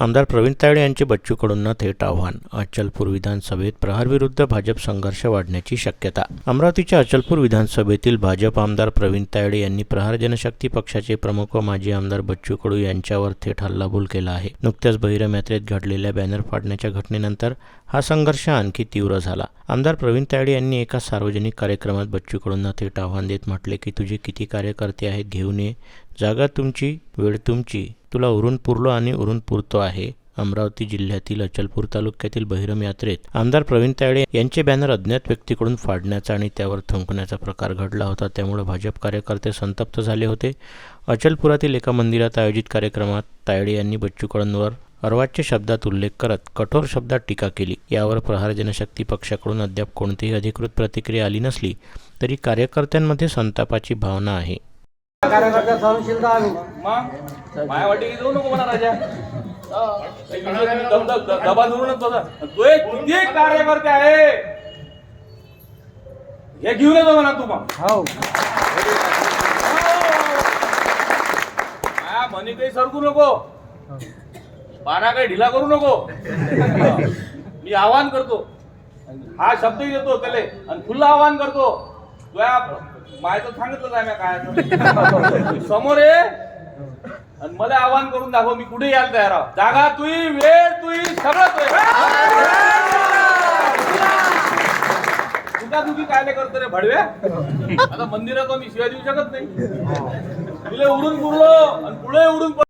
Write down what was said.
आमदार प्रवीण तायडे यांचे बच्चूकडूंना थेट आव्हान अचलपूर विधानसभेत प्रहार विरुद्ध भाजप संघर्ष वाढण्याची शक्यता. अमरावतीच्या अचलपूर विधानसभेतील भाजप आमदार प्रवीण तायडे यांनी प्रहार जनशक्ती पक्षाचे प्रमुख व माजी आमदार बच्चू कडू यांच्यावर थेट हल्लाबोल केला आहे. नुकत्याच बहिरम यात्रेत घडलेल्या बॅनर फाडण्याच्या घटनेनंतर हा संघर्ष आणखी तीव्र झाला. आमदार प्रवीण तायडे यांनी एका सार्वजनिक कार्यक्रमात बच्चू कडूंना थेट आव्हान देत म्हटले की तुझे किती कार्यकर्ते आहेत? घेऊन ये. जागा तुमची वेळ तुमची. तुला उरून पुरलो आणि उरून पुरतो आहे. अमरावती जिल्ह्यातील अचलपूर तालुक्यातील बहिरम यात्रेत आमदार प्रवीण तायडे यांचे बॅनर अज्ञात व्यक्तीकडून फाडण्याचा आणि त्यावर थुंकण्याचा प्रकार घडला होता. त्यामुळे भाजप कार्यकर्ते संतप्त झाले होते. अचलपुरातील एका मंदिरात आयोजित कार्यक्रमात तायडे यांनी बच्चू कडूंवर अर्वाच्य शब्दात उल्लेख करत कठोर शब्दात टीका केली. यावर प्रहार जनशक्ती पक्षाकडून अद्याप कोणतीही अधिकृत प्रतिक्रिया आली नसली तरी कार्यकर्त्यांमध्ये संतापाची भावना आहे. माया वाटी जाऊ नको म्हणा राजा. दब- दब- दब- दबा धरूनच बसा. तो एक किती कार्यकर्ते आहे. हे घेऊन येतो म्हणा तू मग. हो. माया म्हणी काही सरकू नको. पाना काही ढिला करू नको. मी आवाहन करतो. हा शब्दही देतो त्याले. आणि खुल्ला आवाहन करतो. तुया मायचं सांगितलं आहे काय. समोर ये. आणि मला आवाहन करून दाखव मी कुठे यायला तयार आहो? जागा तुई वेळ तुई सगळं तुझी काय करतो रे भडव्या आता मंदिरात मी शिवाय देऊ शकत नाही. तुला उडून पुरलो आणि पुढे उडून